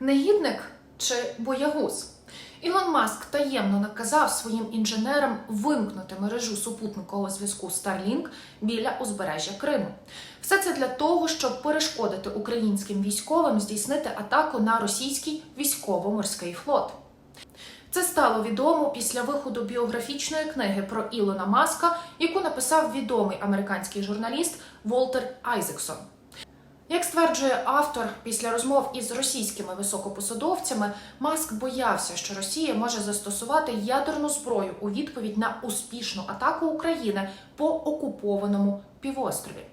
Негідник чи боягуз? Ілон Маск таємно наказав своїм інженерам вимкнути мережу супутникового зв'язку Starlink біля узбережжя Криму. Все це для того, щоб перешкодити українським військовим здійснити атаку на російський військово-морський флот. Це стало відомо після виходу біографічної книги про Ілона Маска, яку написав відомий американський журналіст Волтер Айзексон. Як стверджує автор, після розмов із російськими високопосадовцями, Маск боявся, що Росія може застосувати ядерну зброю у відповідь на успішну атаку України по окупованому півострові.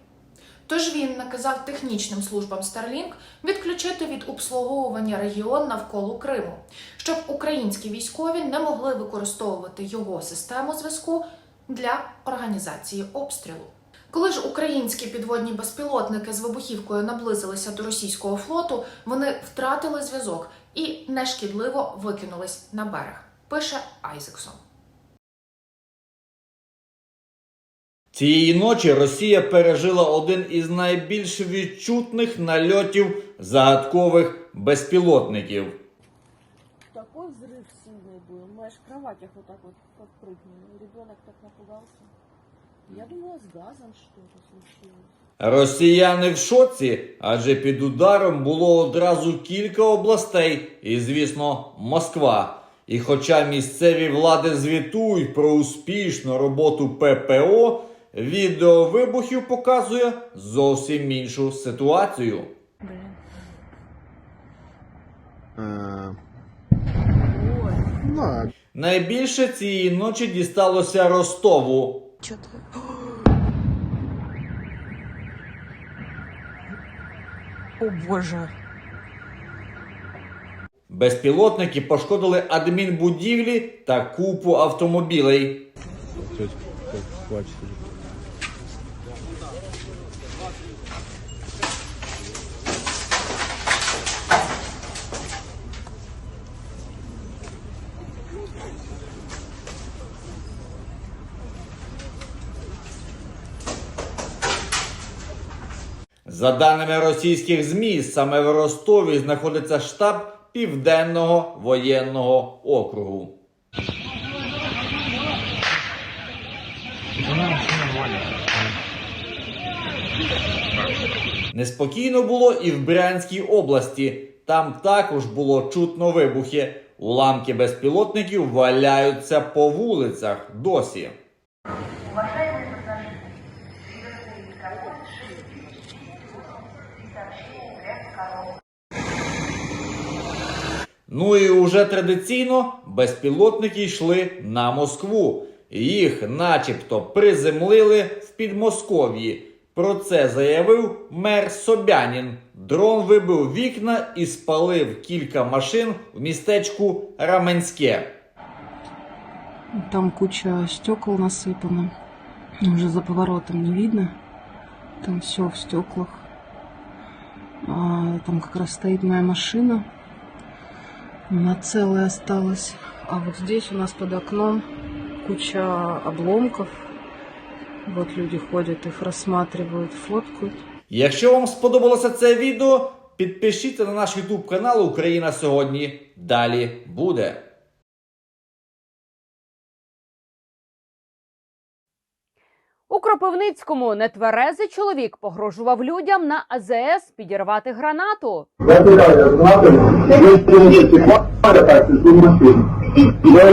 Тож він наказав технічним службам Starlink відключити від обслуговування регіон навколо Криму, щоб українські військові не могли використовувати його систему зв'язку для організації обстрілу. Коли ж українські підводні безпілотники з вибухівкою наблизилися до російського флоту, вони втратили зв'язок і нешкідливо викинулись на берег. Пише Айзексон. Цієї ночі Росія пережила один із найбільш відчутних нальотів загадкових безпілотників. Такой взрыв сильный был. Мы аж в кроватях вот так вот подпрыгнули. Ребенок так напугался. Я думала, с газом что-то случилось. Росіяни в шоці, адже під ударом було одразу кілька областей, і, звісно, Москва. І хоча місцеві влади звітують про успішну роботу ППО, відео вибухів показує зовсім іншу ситуацію. Е. Ну, Найбільше цієї ночі дісталося Ростову. Что-то... О боже. Безпілотники пошкодили адмінбудівлі та купу автомобілей. тетя как плачет. За даними російських ЗМІ, саме в Ростові знаходиться штаб Південного воєнного округу. Неспокійно було і в Брянській області. Там також було чутно вибухи. Уламки безпілотників валяються по вулицях досі. Ну і уже традиційно безпілотники йшли на Москву. Їх начебто приземлили в Підмосков'ї. Про це заявив мер Собянін. Дрон вибив вікна і спалив кілька машин в містечку Раменське. Там куча стекол насыпано. Уже за поворотом не видно. Там все в стеклах. А, там как раз стоит моя машина. Она целое осталось. А вот здесь у нас под окном куча обломков. Вот люди ходят, их рассматривают, фоткают. Якщо вам сподобалося це відео, підпишіться на наш YouTube канал Україна сьогодні. Далі буде. У Кропивницькому нетверезий чоловік погрожував людям на АЗС підірвати гранату. Я.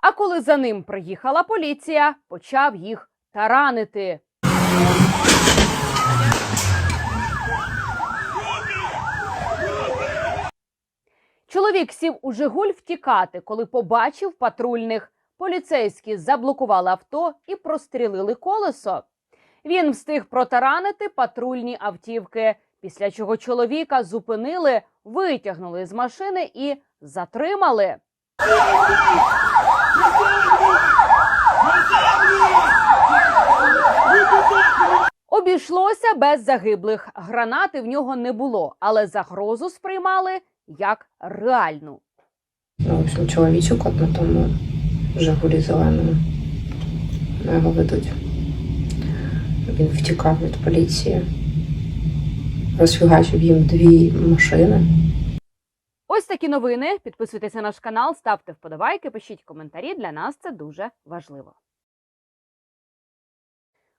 А коли за ним приїхала поліція, почав їх таранити. Чоловік сів у Жигуль втікати, коли побачив патрульних. Поліцейські заблокували авто і прострілили колесо. Він встиг протаранити патрульні автівки, після чого чоловіка зупинили, витягнули з машини і затримали. Обійшлося без загиблих. Гранати в нього не було, але загрозу сприймали як реальну. Ну, в общем, чоловічок от тому Жигулі зеленому. На його ведуть. Він втікав від поліції, розфігачив їм дві машини. Ось такі новини. Підписуйтеся на наш канал, ставте вподобайки, пишіть коментарі. Для нас це дуже важливо.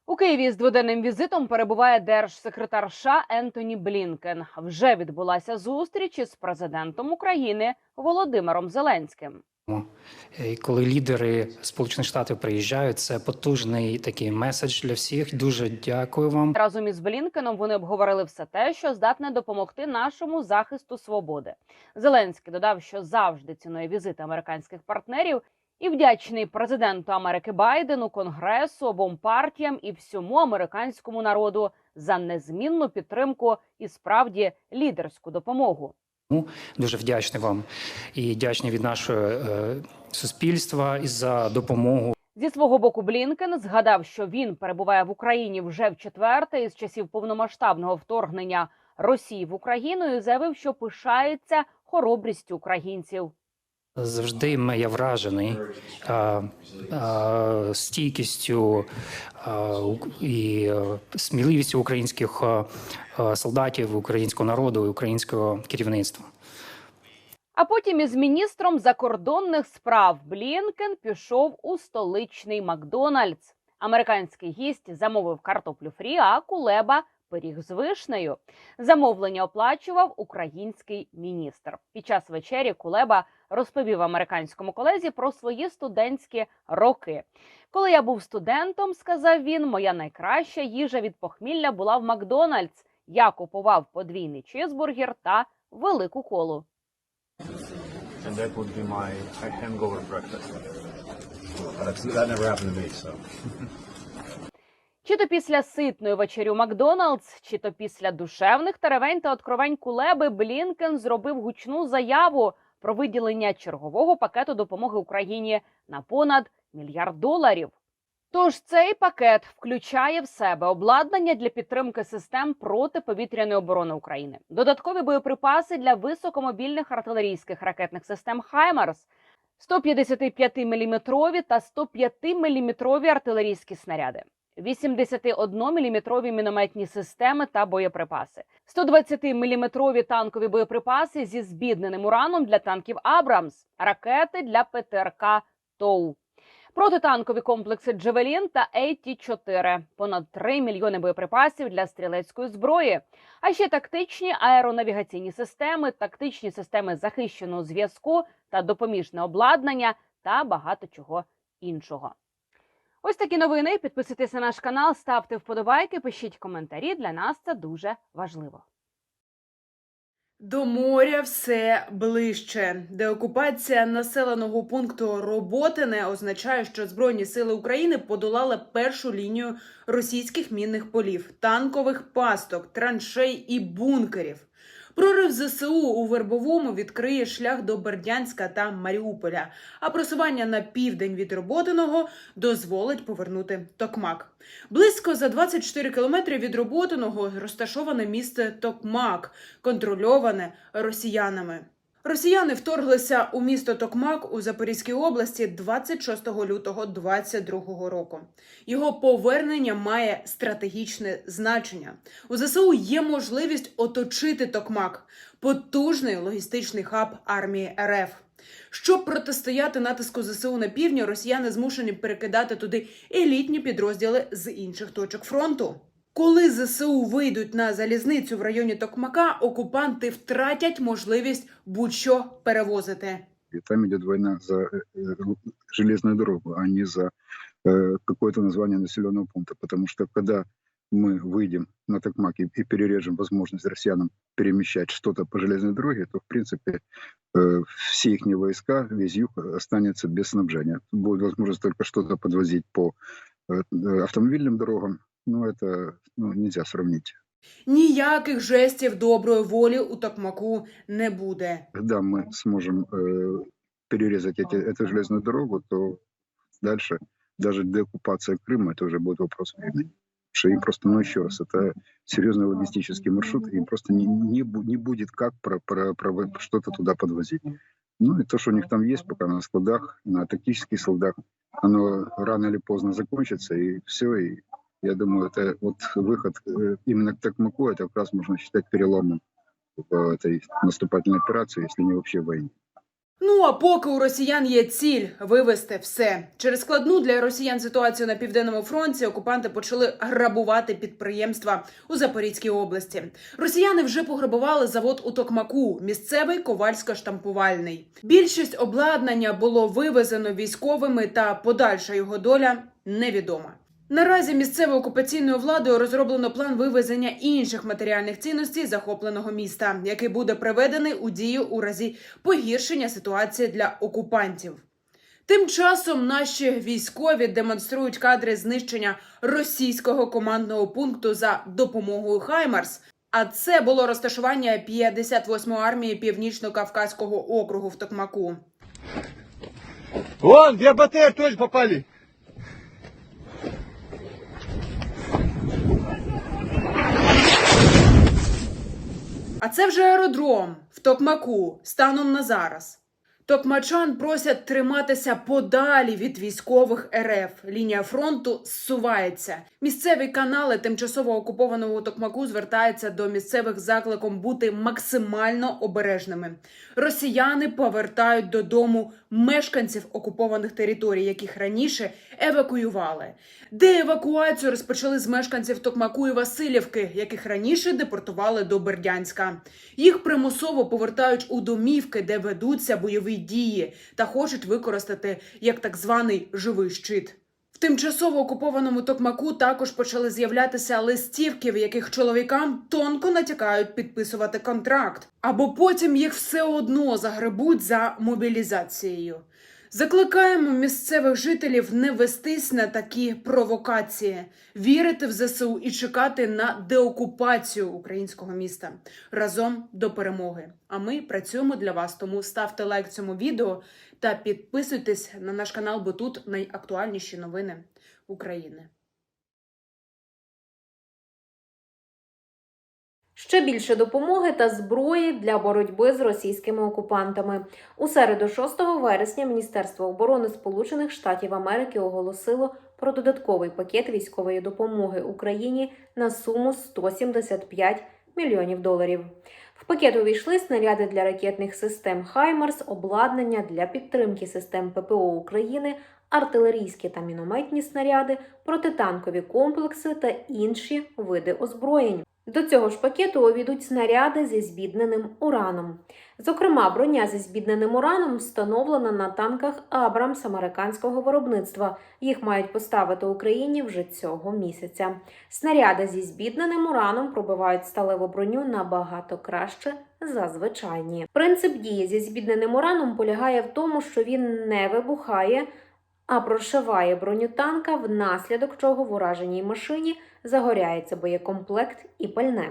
У Києві з дводенним візитом перебуває держсекретар США Ентоні Блінкен. Вже відбулася зустріч із президентом України Володимиром Зеленським. І коли лідери Сполучених Штатів приїжджають, це потужний такий меседж для всіх. Дуже дякую вам. Разом із Блінкеном вони обговорили все те, що здатне допомогти нашому захисту свободи. Зеленський додав, що завжди цінує візити американських партнерів і вдячний президенту Америки Байдену, Конгресу, обом партіям і всьому американському народу за незмінну підтримку і справді лідерську допомогу. Дуже вдячний вам і вдячний від нашого е, суспільства і за допомогу. Зі свого боку, Блінкен згадав, що він перебуває в Україні вже в четверте із часів повномасштабного вторгнення Росії в Україну і заявив, що пишається хоробрістю українців. Завжди я вражений а, а, стійкістю а, і е, сміливістю українських а, а, солдатів, українського народу, і українського керівництва. А потім із міністром закордонних справ Блінкен пішов у столичний Макдональдс. Американський гість замовив картоплю фрі, а кулеба пиріг з вишнею. Замовлення оплачував український міністр. Під час вечері Кулеба розповів американському колезі про свої студентські роки. Коли я був студентом, сказав він, моя найкраща їжа від похмілля була в Макдональдс. Я купував подвійний чизбургер та велику колу. And that would be my hangover breakfast. That never happened to me, so. Чи то після ситної вечері у Макдоналдс, чи то після душевних теревень та откровень кулеби Блінкен зробив гучну заяву про виділення чергового пакету допомоги Україні на понад мільярд доларів. Тож цей пакет включає в себе обладнання для підтримки систем протиповітряної оборони України, додаткові боєприпаси для високомобільних артилерійських ракетних систем Хаймарс, 155-мм та 105-мм артилерійські снаряди. 81-мм мінометні системи та боєприпаси, 120-мм танкові боєприпаси зі збідненим ураном для танків Абрамс, ракети для ПТРК ТОУ, протитанкові комплекси Джевелін та АТ-4, понад 3 мільйони боєприпасів для стрілецької зброї, а ще тактичні аеронавігаційні системи, тактичні системи захищеного зв'язку та допоміжне обладнання та багато чого іншого. Ось такі новини. Підписуйтесь на наш канал, ставте вподобайки, пишіть коментарі. Для нас це дуже важливо. До моря все ближче. Деокупація населеного пункту Роботине означає, що Збройні сили України подолали першу лінію російських мінних полів, танкових пасток, траншей і бункерів. Прорив ЗСУ у Вербовому відкриє шлях до Бердянська та Маріуполя, а просування на південь від Роботиного дозволить повернути Токмак. Близько за 24 кілометри від Роботиного розташоване місце Токмак, контрольоване росіянами. Росіяни вторглися у місто Токмак у Запорізькій області 26 лютого 2022 року. Його повернення має стратегічне значення. У ЗСУ є можливість оточити Токмак, потужний логістичний хаб армії РФ. Щоб протистояти натиску ЗСУ на півдні, росіяни змушені перекидати туди елітні підрозділи з інших точок фронту. Коли ЗСУ вийдуть на залізницю в районі Токмака, окупанти втратять можливість будь-що перевозити. И там идет война за э, э, железную дорогу, а не за э, какое-то название населенного пункта. Потому что когда мы выйдем на Токмак и, и перережем возможность россиянам перемещать что-то по железной дороге, то, в принципе, э, все их войска, весь юг останется без снабжения. Будет возможность только что-то подвозить по э, э, автомобильным дорогам, но это ну, нельзя сравнить. Ніяких жестів доброї волі у Токмаку не буде. когда мы сможем э, перерезать эти, эту железную дорогу, то дальше даже деоккупация Крыма это уже будет вопрос времени. Потому Что им просто, ну еще раз, это серьезный логистический маршрут, им просто не, не, бу- не будет как про, про, про что-то туда подвозить. Ну и то, что у них там есть пока на складах, на тактических складах, оно рано или поздно закончится, и все, и я думаю, это вот выход э, именно к Токмаку, это как раз можно считать переломом в этой наступательной операции, если не вообще в войне. Ну а поки у росіян є ціль вивести все через складну для росіян ситуацію на південному фронті. Окупанти почали грабувати підприємства у Запорізькій області. Росіяни вже пограбували завод у Токмаку, місцевий ковальсько-штампувальний. Більшість обладнання було вивезено військовими, та подальша його доля невідома. Наразі місцевою окупаційною владою розроблено план вивезення інших матеріальних цінностей захопленого міста, який буде приведений у дію у разі погіршення ситуації для окупантів. Тим часом наші військові демонструють кадри знищення російського командного пункту за допомогою Хаймарс. А це було розташування 58-ї армії Північно-Кавказького округу в Токмаку. Вон, где БТР тоже попали. А це вже аеродром в Токмаку станом на зараз. Токмачан просять триматися подалі від військових РФ. Лінія фронту зсувається. Місцеві канали тимчасово окупованого Токмаку звертаються до місцевих закликом бути максимально обережними. Росіяни повертають додому мешканців окупованих територій, яких раніше евакуювали. Де евакуацію розпочали з мешканців Токмаку і Васильівки, яких раніше депортували до Бердянська. Їх примусово повертають у домівки, де ведуться бойові дії, та хочуть використати як так званий живий щит. Тимчасово окупованому Токмаку також почали з'являтися листівки, в яких чоловікам тонко натякають підписувати контракт, або потім їх все одно загребуть за мобілізацією. Закликаємо місцевих жителів не вестись на такі провокації, вірити в ЗСУ і чекати на деокупацію українського міста разом до перемоги. А ми працюємо для вас. Тому ставте лайк цьому відео та підписуйтесь на наш канал, бо тут найактуальніші новини України. Ще більше допомоги та зброї для боротьби з російськими окупантами. У середу, 6 вересня, Міністерство оборони Сполучених Штатів Америки оголосило про додатковий пакет військової допомоги Україні на суму 175 мільйонів доларів. Пакет увійшли снаряди для ракетних систем Хаймарс, обладнання для підтримки систем ППО України, артилерійські та мінометні снаряди, протитанкові комплекси та інші види озброєнь. До цього ж пакету увійдуть снаряди зі збідненим ураном. Зокрема, броня зі збідненим ураном встановлена на танках Абрамс американського виробництва. Їх мають поставити Україні вже цього місяця. Снаряди зі збідненим ураном пробивають сталеву броню набагато краще за звичайні. Принцип дії зі збідненим ураном полягає в тому, що він не вибухає, а прошиває броню танка, внаслідок чого в ураженій машині загоряється боєкомплект і пальне.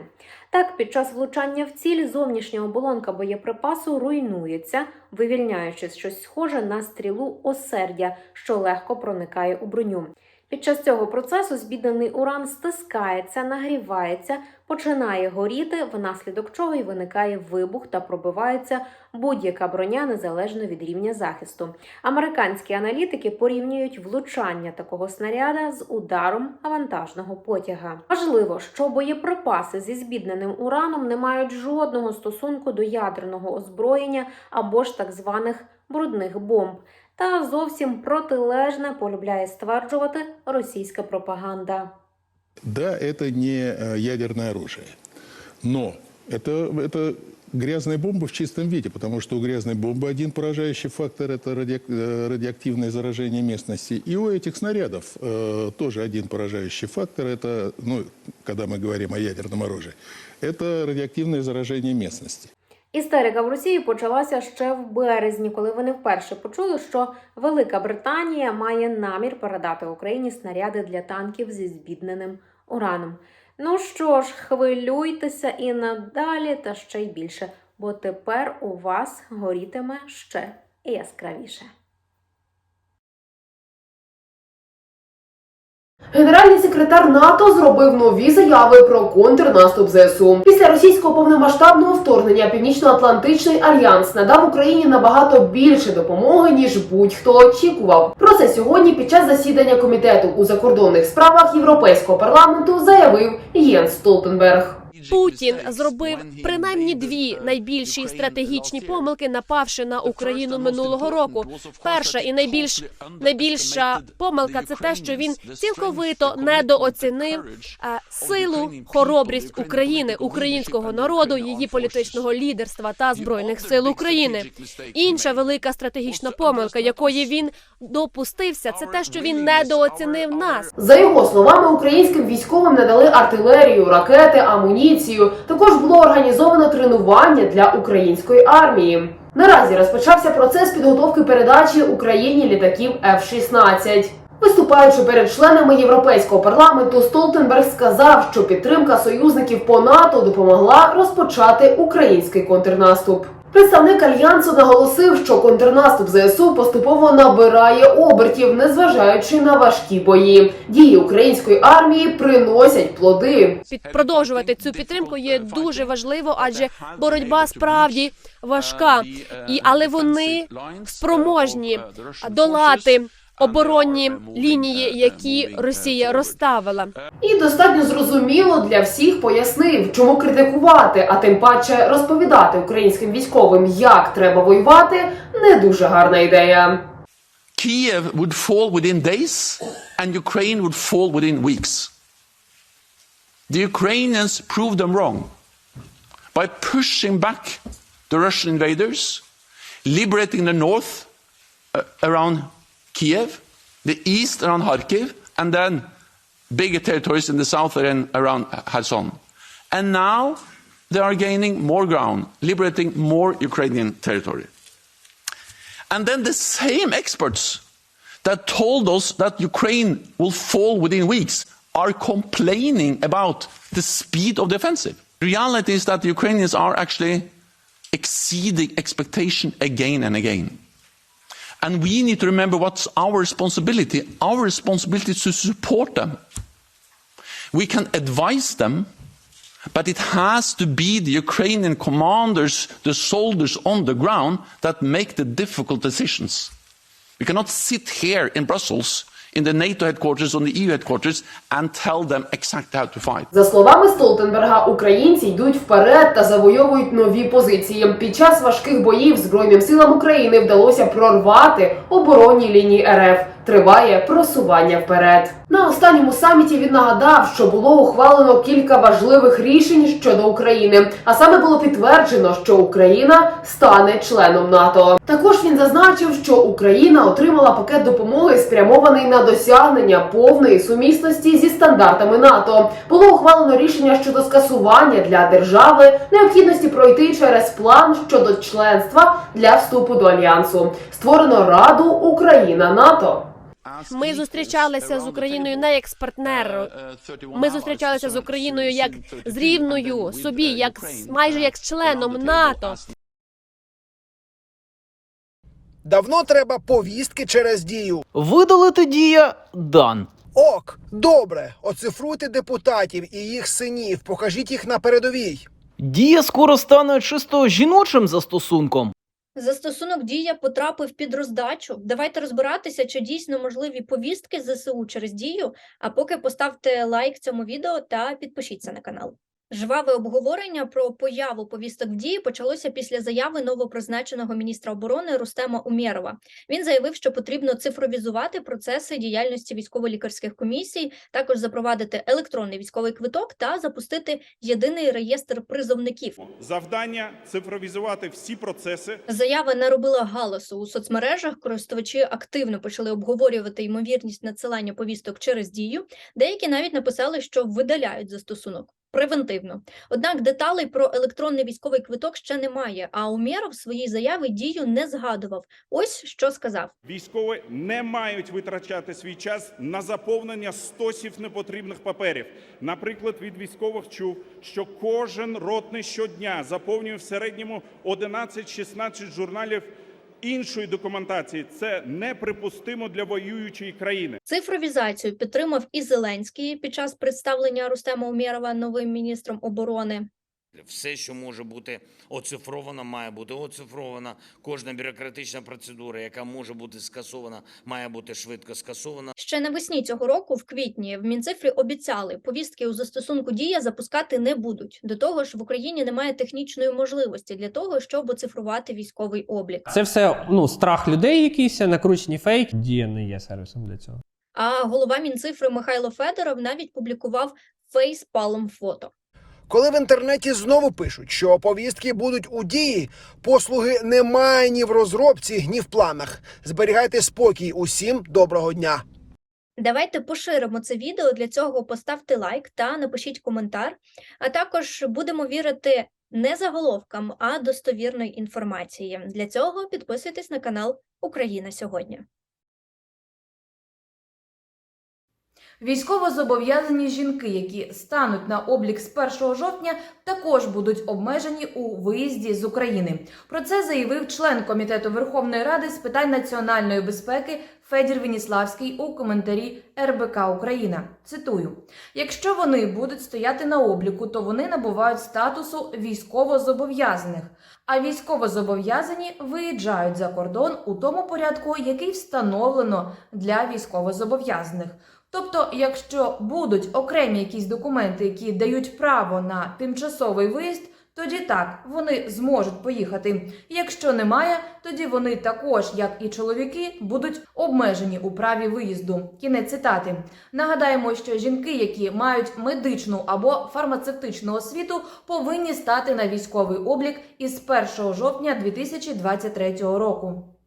Так, під час влучання в ціль зовнішня оболонка боєприпасу руйнується, вивільняючи щось схоже на стрілу осердя, що легко проникає у броню. Під час цього процесу збіднений уран стискається, нагрівається, починає горіти, внаслідок чого й виникає вибух та пробивається будь-яка броня незалежно від рівня захисту. Американські аналітики порівнюють влучання такого снаряда з ударом вантажного потяга. Важливо, що боєприпаси зі збідненим ураном не мають жодного стосунку до ядерного озброєння або ж так званих брудних бомб. Та зовсім протилежне полюбляє стверджувати російська пропаганда. Да, это не э, ядерное оружие, но это, это грязная бомба в чистом виде, потому что у грязной бомбы один поражающий фактор – это э, радиоактивное заражение местности. И у этих снарядов э, тоже один поражающий фактор – это, ну, когда мы говорим о ядерном оружии, это радиоактивное заражение местности. Істерика в Росії почалася ще в березні, коли вони вперше почули, що Велика Британія має намір передати Україні снаряди для танків зі збідненим ураном. Ну що ж, хвилюйтеся і надалі, та ще й більше, бо тепер у вас горітиме ще яскравіше. Генеральний секретар НАТО зробив нові заяви про контрнаступ ЗСУ. Після російського повномасштабного вторгнення Північно-Атлантичний альянс надав Україні набагато більше допомоги ніж будь-хто очікував. Про це сьогодні під час засідання комітету у закордонних справах Європейського парламенту заявив Єнс Столтенберг. Путін зробив принаймні дві найбільші стратегічні помилки, напавши на Україну минулого року. Перша і найбільш найбільша помилка це те, що він цілковито недооцінив е, силу, хоробрість України, українського народу, її політичного лідерства та збройних сил України. Інша велика стратегічна помилка, якої він допустився, це те, що він недооцінив нас. За його словами, українським військовим надали артилерію, ракети, амуніцію. Також було організовано тренування для української армії. Наразі розпочався процес підготовки передачі Україні літаків F-16. Виступаючи перед членами Європейського парламенту, Столтенберг сказав, що підтримка союзників по НАТО допомогла розпочати український контрнаступ. Представник альянсу наголосив, що контрнаступ ЗСУ поступово набирає обертів, незважаючи на важкі бої. Дії української армії приносять плоди. Продовжувати цю підтримку є дуже важливо, адже боротьба справді важка, і але вони спроможні долати оборонні лінії, які Росія розставила. І достатньо зрозуміло для всіх пояснив, чому критикувати, а тим паче розповідати українським військовим, як треба воювати, не дуже гарна ідея. Kiev would fall within days and Ukraine would fall within weeks. The Ukrainians proved them wrong by pushing back the Russian invaders, liberating the north uh, around Kiev, the east around Kharkiv, and then bigger territories in the south and around Kherson. And now they are gaining more ground, liberating more Ukrainian territory. And then the same experts that told us that Ukraine will fall within weeks are complaining about the speed of the offensive. The reality is that the Ukrainians are actually exceeding expectation again and again. And we need to remember what's our responsibility. Our responsibility is to support them. We can advise them, but it has to be the Ukrainian commanders, the soldiers on the ground that make the difficult decisions. We cannot sit here in Brussels, in the NATO headquarters, on the EU headquarters, and tell them exactly how to fight. За словами Столтенберга, українці йдуть вперед та завойовують нові позиції. Під час важких боїв Збройним силам України вдалося прорвати оборонні лінії РФ. Триває просування вперед. На останньому саміті він нагадав, що було ухвалено кілька важливих рішень щодо України. А саме було підтверджено, що Україна стане членом НАТО. Також він зазначив, що Україна отримала пакет допомоги, спрямований на досягнення повної сумісності зі стандартами НАТО. Було ухвалено рішення щодо скасування для держави необхідності пройти через план щодо членства для вступу до альянсу. Створено Раду Україна НАТО. Ми зустрічалися з Україною не як з партнером. Ми зустрічалися з Україною як з рівною собі, як з- майже як з членом НАТО. Давно треба повістки через дію. Видалити дія дан. Ок, добре. Оцифруйте депутатів і їх синів. Покажіть їх на передовій. Дія скоро стане чисто жіночим застосунком. Застосунок дія потрапив під роздачу. Давайте розбиратися, чи дійсно можливі повістки ЗСУ через дію. А поки поставте лайк цьому відео та підпишіться на канал. Жваве обговорення про появу повісток в дії почалося після заяви новопризначеного міністра оборони Рустема Умєрова. Він заявив, що потрібно цифровізувати процеси діяльності військово-лікарських комісій, також запровадити електронний військовий квиток та запустити єдиний реєстр призовників. Завдання цифровізувати всі процеси. Заява не робила галасу у соцмережах. Користувачі активно почали обговорювати ймовірність надсилання повісток через дію. Деякі навіть написали, що видаляють застосунок. Превентивно, однак деталей про електронний військовий квиток ще немає. А Умєров в своїй заяві дію не згадував. Ось що сказав: Військові не мають витрачати свій час на заповнення стосів непотрібних паперів. Наприклад, від військових чув, що кожен ротний щодня заповнює в середньому 11-16 журналів іншої документації. Це неприпустимо для воюючої країни. Цифровізацію підтримав і Зеленський під час представлення Рустема Умєрова новим міністром оборони. Все, що може бути оцифровано, має бути оцифровано. Кожна бюрократична процедура, яка може бути скасована, має бути швидко скасована. Ще навесні цього року, в квітні, в Мінцифрі обіцяли, повістки у застосунку дія запускати не будуть. До того ж, в Україні немає технічної можливості для того, щоб оцифрувати військовий облік. Це все ну страх людей, якийсь накручені фейк. Дія не є сервісом для цього. А голова Мінцифри Михайло Федоров навіть публікував фейспалм фото. Коли в інтернеті знову пишуть, що повістки будуть у дії, послуги немає ні в розробці, ні в планах. Зберігайте спокій усім доброго дня. Давайте поширимо це відео. Для цього поставте лайк та напишіть коментар. А також будемо вірити не заголовкам, а достовірної інформації. Для цього підписуйтесь на канал Україна сьогодні. Військовозобов'язані жінки, які стануть на облік з 1 жовтня, також будуть обмежені у виїзді з України. Про це заявив член комітету Верховної Ради з питань національної безпеки Федір Веніславський у коментарі РБК Україна. Цитую: якщо вони будуть стояти на обліку, то вони набувають статусу військовозобов'язаних. А військовозобов'язані виїжджають за кордон у тому порядку, який встановлено для військовозобов'язаних. Тобто, якщо будуть окремі якісь документи, які дають право на тимчасовий виїзд, тоді так вони зможуть поїхати. Якщо немає, тоді вони також, як і чоловіки, будуть обмежені у праві виїзду. Кінець цитати. Нагадаємо, що жінки, які мають медичну або фармацевтичну освіту, повинні стати на військовий облік із 1 жовтня 2023 року.